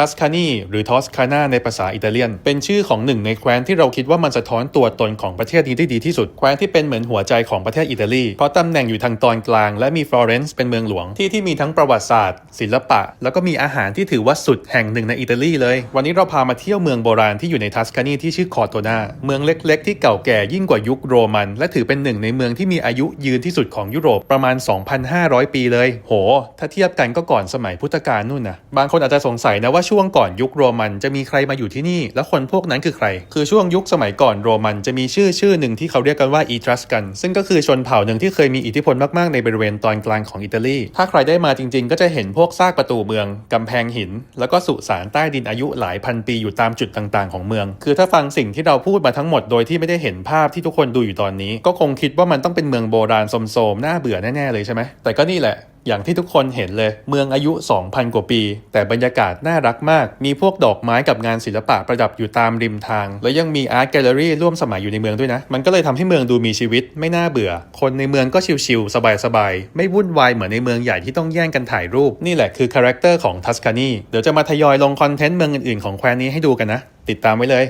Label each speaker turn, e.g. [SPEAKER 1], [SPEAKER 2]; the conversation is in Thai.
[SPEAKER 1] ทัสคานีหรือทอสคานาในภาษาอิตาเลียน เป็นชื่อของหนึ่งในแคว้นที่เราคิดว่ามันสะท้อนตัวตนของประเทศนี้ได้ดีที่สุด แคว้นที่เป็นเหมือนหัวใจของประเทศอิตาลี เพราะตำแหน่งอยู่ทางตอนกลาง และมีฟลอเรนซ์เป็นเมืองหลวง ที่ที่มีทั้งประวัติศาสตร์ ศิลปะ แล้วก็มีอาหารที่ถือว่าสุดแห่งหนึ่งในอิตาลีเลย วันนี้เราพามาเที่ยวเมืองโบราณที่อยู่ในทัสคานีที่ชื่อคอร์โตนาเมืองเล็ก ๆ ที่เก่าแก่ยิ่งกว่ายุคโรมัน และถือเป็นหนึ่งในเมืองที่มีอายุยืนที่สุดของยุโรปประมาณ 2,500 ปีเลย โห ถ้าเทียบกันก็ก่อนสมัยพุทธกาลนู่นนะบางคนอาจจะสงสัยนะว่าช่วงก่อนยุคโรมันจะมีใครมาอยู่ที่นี่ แล้วคนพวกนั้นคือใคร คือช่วงยุคสมัยก่อนโรมันจะมีชื่อชื่อหนึ่งที่เขาเรียกกันว่าอีทรัสกัน ซึ่งก็คือชนเผ่าหนึ่งที่เคยมีอิทธิพลมากๆในบริเวณตอนกลางของอิตาลี ถ้าใครได้มาจริงๆ ก็จะเห็นพวกซากประตูเมือง กำแพงหิน แล้วก็สุสานใต้ดินอายุหลายพันปีอยู่ตามจุดต่างๆ ของเมือง คือถ้าฟังสิ่งที่เราพูดมาทั้งหมดโดยที่ไม่ได้เห็นภาพที่ทุกคนดูอยู่ตอนนี้ ก็คงคิดว่ามันต้องเป็นเมืองโบราณโสมๆน่าเบื่อแน่ๆเลยใช่ไหมแต่ก็นี่แหละ อย่างที่ทุกคนเห็นเลย เมืองอายุ 2,000 กว่าปี แต่บรรยากาศน่ารักมาก มีพวกดอกไม้กับงานศิลปะประดับอยู่ตามริมทาง แล้วยังมีอาร์ตแกลเลอรี่ร่วมสมัยอยู่ในเมืองด้วยนะ มันก็เลยทำให้เมืองดูมีชีวิตไม่น่าเบื่อ คนในเมืองก็ชิลๆสบายๆ ไม่วุ่นวายเหมือนในเมืองใหญ่ที่ต้องแย่งกันถ่ายรูป นี่แหละคือคาแรคเตอร์ของทัสคานี เดี๋ยวจะมาทยอยลงคอนเทนต์เมืองอื่นๆของแคว้นนี้ให้ดูกันนะ ติดตามไว้เลย